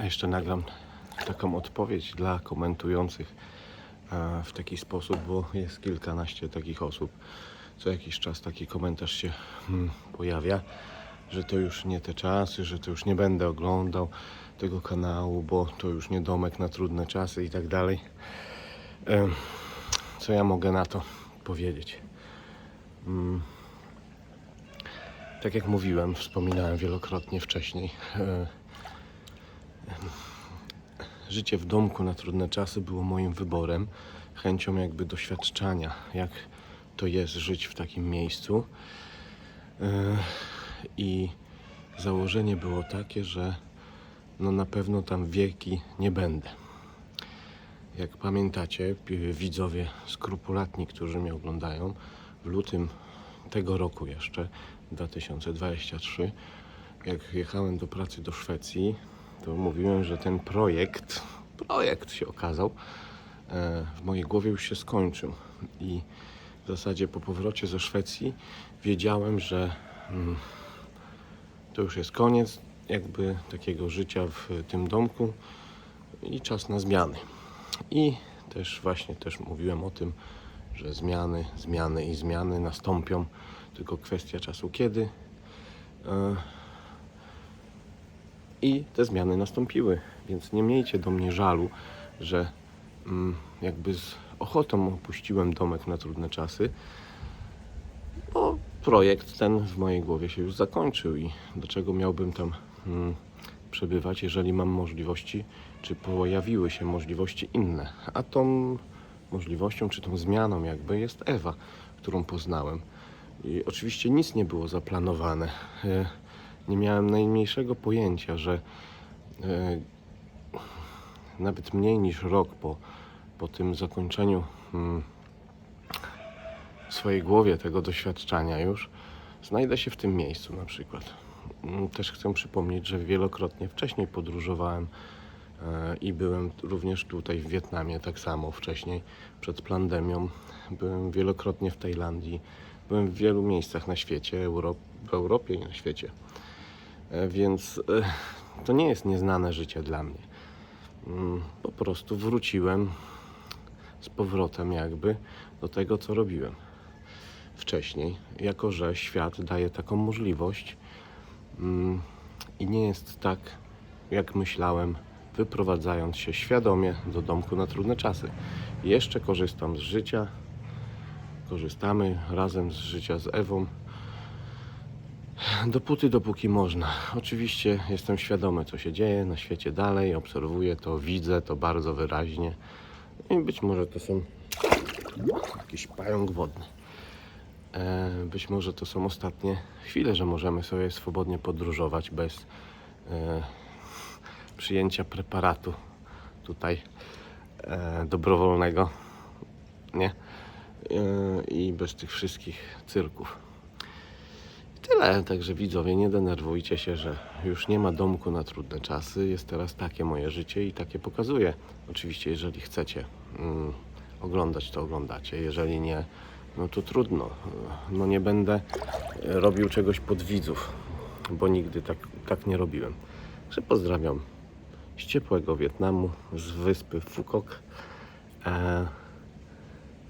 A jeszcze nagram taką odpowiedź dla komentujących e, w taki sposób, bo jest kilkanaście takich osób. Co jakiś czas taki komentarz się mm, pojawia, że to już nie te czasy, że to już nie będę oglądał tego kanału, bo to już nie domek na trudne czasy i tak dalej. Em, Co ja mogę na to powiedzieć? Mm. Tak jak mówiłem, wspominałem wielokrotnie wcześniej, e, życie w domku na trudne czasy było moim wyborem, chęcią jakby doświadczania, jak to jest żyć w takim miejscu. E, I założenie było takie, że no na pewno tam wieki nie będę. Jak pamiętacie, widzowie skrupulatni, którzy mnie oglądają, w lutym tego roku jeszcze, 2023, jak jechałem do pracy do Szwecji, to mówiłem, że ten projekt, projekt się okazał, e, w mojej głowie już się skończył. I w zasadzie po powrocie ze Szwecji wiedziałem, że mm, to już jest koniec jakby takiego życia w tym domku i czas na zmiany. I też właśnie też mówiłem o tym, że zmiany, zmiany i zmiany nastąpią, tylko kwestia czasu kiedy. E, I te zmiany nastąpiły, więc nie miejcie do mnie żalu, że mm, jakby z ochotą opuściłem domek na trudne czasy, bo projekt ten w mojej głowie się już zakończył i dlaczego miałbym tam mm, przebywać, jeżeli mam możliwości, czy pojawiły się możliwości inne. A tą możliwością, czy tą zmianą jakby jest Ewa, którą poznałem. I oczywiście nic nie było zaplanowane. Nie miałem najmniejszego pojęcia, że e, nawet mniej niż rok po, po tym zakończeniu mm, w swojej głowie tego doświadczenia już znajdę się w tym miejscu na przykład. Mm, Też chcę przypomnieć, że wielokrotnie wcześniej podróżowałem e, i byłem również tutaj w Wietnamie tak samo wcześniej, przed pandemią. Byłem wielokrotnie w Tajlandii, byłem w wielu miejscach na świecie, w Europie i na świecie. E, Więc e, to nie jest nieznane życie dla mnie. Mm, Po prostu wróciłem z powrotem jakby do tego, co robiłem wcześniej, jako że świat daje taką możliwość mm, i nie jest tak, jak myślałem, wyprowadzając się świadomie do domku na trudne czasy. Jeszcze korzystam z życia, korzystamy razem z życia z Ewą. Dopóty, dopóki można. Oczywiście jestem świadomy, co się dzieje na świecie dalej, obserwuję to, widzę to bardzo wyraźnie. I być może to są jakiś pająk wodny. E, Być może to są ostatnie chwile, że możemy sobie swobodnie podróżować bez e, przyjęcia preparatu tutaj e, dobrowolnego, nie? I bez tych wszystkich cyrków. Tyle, także widzowie, nie denerwujcie się, że już nie ma domku na trudne czasy. Jest teraz takie moje życie i takie pokazuję. Oczywiście, jeżeli chcecie mm, oglądać, to oglądacie. Jeżeli nie, no to trudno. No nie będę robił czegoś pod widzów, bo nigdy tak, tak nie robiłem. Także pozdrawiam z ciepłego Wietnamu, z wyspy Fukok. E,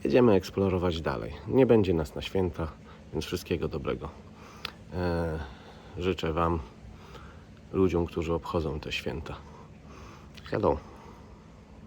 jedziemy eksplorować dalej. Nie będzie nas na święta, więc wszystkiego dobrego. E, życzę Wam, ludziom, którzy obchodzą te święta. Hello.